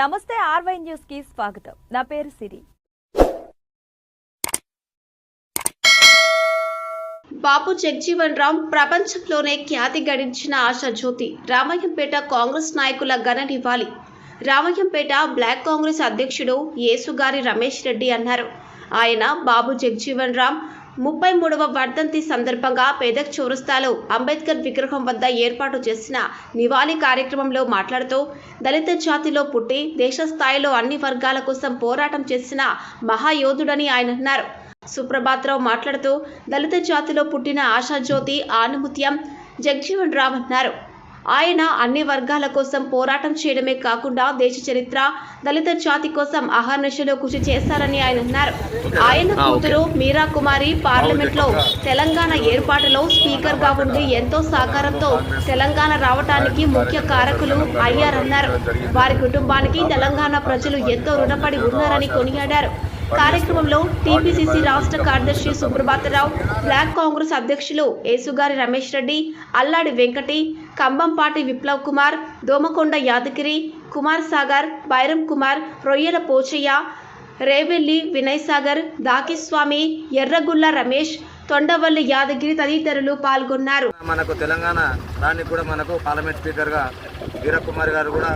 నమస్తే ఆర్వై న్యూస్కి స్వాగతం. నా పేరు సిరి. బాబు జగ్జీవన్ రామ్ ప్రపంచంలోనే ఖ్యాతి గడించిన ఆశా జ్యోతి. రామయ్యంపేట కాంగ్రెస్ నాయకుల ఘన నివాళి. రామయ్యంపేట బ్లాక్ కాంగ్రెస్ అధ్యక్షుడు యేసుగారి రమేష్ రెడ్డి అన్నారు. ఆయన బాబు జగ్జీవన్ రామ్ ముప్పై మూడవ వర్ధంతి సందర్భంగా పేదక్ చౌరస్తాలో అంబేద్కర్ విగ్రహం వద్ద ఏర్పాటు చేసిన నివాళి కార్యక్రమంలో మాట్లాడుతూ దళిత జాతిలో పుట్టి దేశ స్థాయిలో అన్ని వర్గాల కోసం పోరాటం చేసిన మహాయోధుడని ఆయన అన్నారు. సుప్రభాత్రావు మాట్లాడుతూ దళిత జాతిలో పుట్టిన ఆశాజ్యోతి ఆనుముత్యం జగ్జీవన్ రామ్ అన్నారు. ఆయన అన్ని వర్గాల కోసం పోరాటం చేయడమే కాకుండా దేశ చరిత్ర దళిత జాతి కోసం అహర్నిశలో కృషి చేశారని ఆయన అన్నారు. ఆయన కూతురు మీరా కుమారి పార్లమెంట్లో తెలంగాణ ఏర్పాటులో స్పీకర్గా ఉండి ఎంతో సహకారంతో తెలంగాణ రావటానికి ముఖ్య కారకులు అయ్యారన్నారు. వారి కుటుంబానికి తెలంగాణ ప్రజలు ఎంతో రుణపడి ఉన్నారని కొనియాడారు. కార్యక్రమంలో టీపీసీసీ రాష్ట్ర కార్యదర్శి సుప్రభాతరావు బ్లాక్ కాంగ్రెస్ అధ్యక్షులు ఏసుగారి రమేష్ రెడ్డి అల్లాడి వెంకటి కంబంపాటి విప్లవ్ కుమార్ దోమకొండ యాదగిరి కుమార్ సాగర్ బైరం కుమార్ రొయ్యల పోచయ్య రేవెల్లి వినయ్ సాగర్ దాకిస్వామి ఎర్రగుల్ల రమేష్ తొండవల్లి యాదగిరి తదితరులు పాల్గొన్నారు. మనకు తెలంగాణ దాన్ని కూడా మనకు పార్లమెంట్ స్పీకర్గా వీరకుమార్ గారు కూడా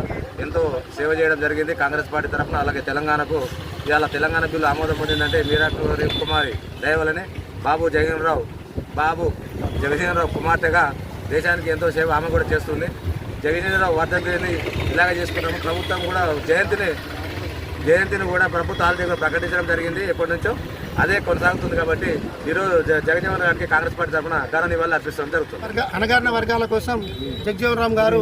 ఎంతో సేవ చేయడం జరిగింది. కాంగ్రెస్ పార్టీ తరఫున అలాగే తెలంగాణకు ఇవాళ తెలంగాణ బిల్లు ఆమోదం పొందిందంటే వీరకుమారి దయవలనే బాబు బాబు జగన్రావు బాబు జగజీవనరావు కుమార్తెగా దేశానికి ఎంతో సేవ ఆమె కూడా చేస్తుంది. జగజీవనరావు వర్ధంతిని ఇలాగ చేసుకున్నాము. ప్రభుత్వం కూడా జయంతిని జయంతిని కూడా ప్రభుత్వ హాలిడేగా ప్రకటించడం జరిగింది ఎప్పటి నుంచో. అదే కొనసాగుతుంది కాబట్టి ఈరోజు జ- గారికి కాంగ్రెస్ పార్టీ తరఫున ఘన నివాళులు అర్పిస్తాం. జరుగుతుంది. వర్గ అణగారిన వర్గాల కోసం జగజీవన్ రామ్ గారు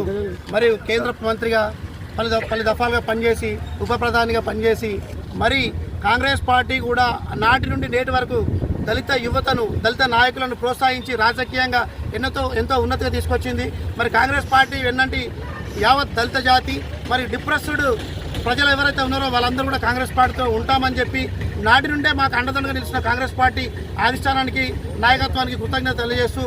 మరియు కేంద్ర మంత్రిగా పలు పలు దఫాలుగా పనిచేసి ఉప ప్రధానిగా పనిచేసి మరి కాంగ్రెస్ పార్టీ కూడా నాటి నుండి నేటి వరకు దళిత యువతను దళిత నాయకులను ప్రోత్సహించి రాజకీయంగా ఎన్నతో ఎంతో ఉన్నతిగా తీసుకొచ్చింది. మరి కాంగ్రెస్ పార్టీ ఎన్నంటి యావత్ దళిత జాతి మరి డిప్రెస్డ్ ప్రజలు ఎవరైతే ఉన్నారో వాళ్ళందరూ కూడా కాంగ్రెస్ పార్టీతో ఉంటామని చెప్పి నాటి నుండే మాకు అండదండగా నిలిచిన కాంగ్రెస్ పార్టీ అధిష్టానానికి నాయకత్వానికి కృతజ్ఞత తెలియజేస్తూ